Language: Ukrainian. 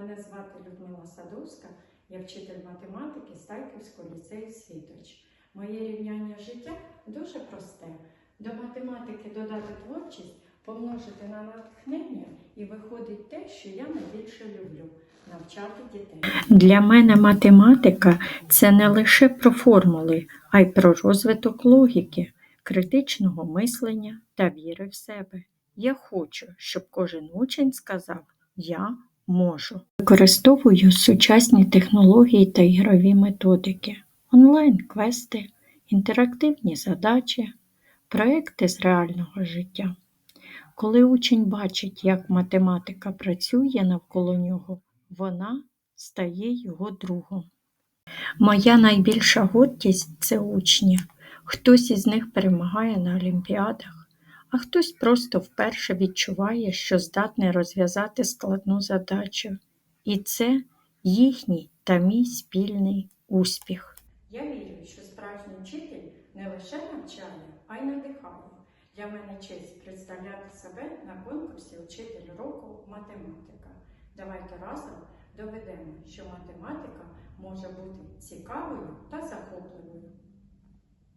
Мене звати Людмила Садовська, я вчитель математики Стайківського ліцею Світоч. Моє рівняння життя дуже просте. До математики додати творчість, помножити на натхнення і виходить те, що я найбільше люблю навчати дітей. Для мене математика це не лише про формули, а й про розвиток логіки, критичного мислення та віри в себе. Я хочу, щоб кожен учень сказав Я можу. Використовую сучасні технології та ігрові методики, онлайн-квести, інтерактивні задачі, проекти з реального життя. Коли учень бачить, як математика працює навколо нього, вона стає його другом. Моя найбільша гордість це учні. Хтось із них перемагає на олімпіадах, а хтось просто вперше відчуває, що здатний розв'язати складну задачу. І це їхній та мій спільний успіх. Я вірю, що справжній вчитель не лише навчає, а й надихає. Для мене честь представляти себе на конкурсі Учитель року математика. Давайте разом доведемо, що математика може бути цікавою та захопливою.